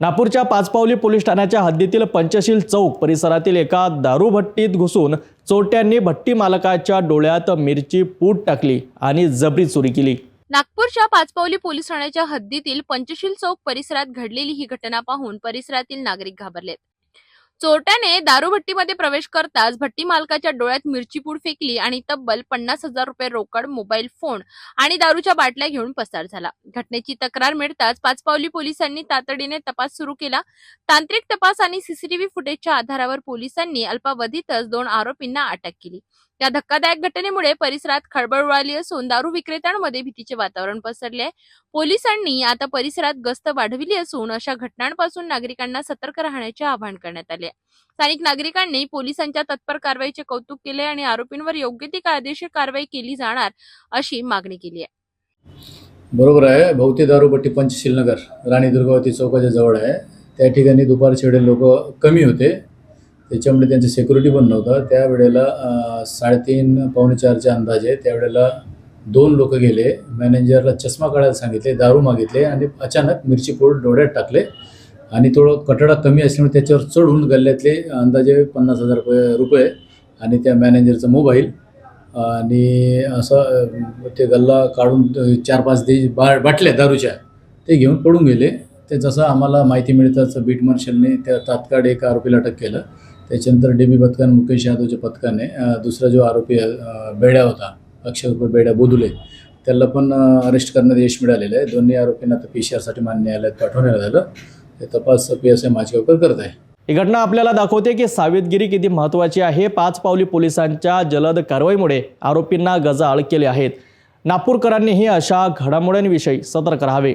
नागपूरच्या पाचपावली पोलीस ठाण्याच्या हद्दीतील पंचशील चौक परिसरातील एका दारूभट्टीत घुसून चोरट्यांनी भट्टी मालकाच्या डोळ्यात मिरची पूट टाकली आणि जबरी चोरी केली. नागपूरच्या पाचपावली पोलीस ठाण्याच्या हद्दीतील पंचशील चौक परिसरात घडलेली ही घटना पाहून परिसरातील नागरिक घाबरलेत. चोरट्याने दारूभट्टीमध्ये प्रवेश करताच भट्टी मालकाच्या डोळ्यात मिरचीपूड फेकली आणि तब्बल पन्नास हजार रुपये रोकड मोबाईल फोन आणि दारूच्या बाटल्या घेऊन पसार झाला. घटनेची तक्रार मिळताच पाचपावली पोलिसांनी तातडीने तपास सुरू केला. तांत्रिक तपास आणि सीसीटीव्ही फुटेजच्या आधारावर पोलिसांनी अल्पावधीतच दोन आरोपींना अटक केली. या धक्कादायक घटनेमुळे परिसरात खळबळ उडाली असून दारू विक्रेत्यांमध्ये भीतीचे वातावरण पसरले आहे. पोलिसांनी आता परिसरात गस्त वाढविली असून अशा घटनांपासून नागरिकांना सतर्क राहण्याचे आवाहन करण्यात आले स्थानिक नागरिकांनी पोलिसांच्या तत्पर कारवाईचे कौतुक केले आणि आरोपींवर योग्य ती कायदेशीर कारवाई केली जाणार अशी मागणी केली आहे. बरोबर आहे. भोवती दारूपट्टी पंचशील नगर राणी दुर्गावती चौकाच्या जवळ आहे. त्या ठिकाणी दुपारचे लोक कमी होते. त्याच्यामुळे त्यांचं सेक्युरिटी पण नव्हतं. त्यावेळेला साडेतीन पावणे चारच्या अंदाजे त्यावेळेला दोन लोक गेले. मॅनेजरला चष्मा काढायला सांगितले दारू मागितले आणि अचानक मिरची पोळ डोळ्यात टाकले आणि थोडं कटडा कमी असल्यामुळे त्याच्यावर चढून गल्ल्यातले अंदाजे पन्नास हजार रुपये रुपये आणि त्या मॅनेजरचा मोबाईल आणि असं ते गल्ला काढून चार पाच दे बा बाटल्या दारूच्या ते घेऊन पडून गेले. ते जसं आम्हाला माहिती मिळताच बीट मार्शलने त्या तात्काळ एक आरोपीला अटक केलं. त्याच्यानंतर डी बी पथकाने मुकेश यादवच्या पथकाने दुसरा जो आरोपी बेड्या होता अक्षय रुपये बेड्या बोधुले त्याला पण अरेस्ट करण्यात यश मिळालेलं आहे. दोन्ही आरोपींना आता पी सी आरसाठी मान्य न्यायालयात पाठवण्यात आलं. ते तपास पी एस आय माचगावकर करत आहे. ही घटना आपल्याला दाखवते की सावधगिरी किती महत्त्वाची आहे. पाच पावली पोलिसांच्या जलद कारवाईमुळे आरोपींना गजाआड केले आहेत. नागपूरकरांनीही अशा घडामोडींविषयी सतर्क राहावे.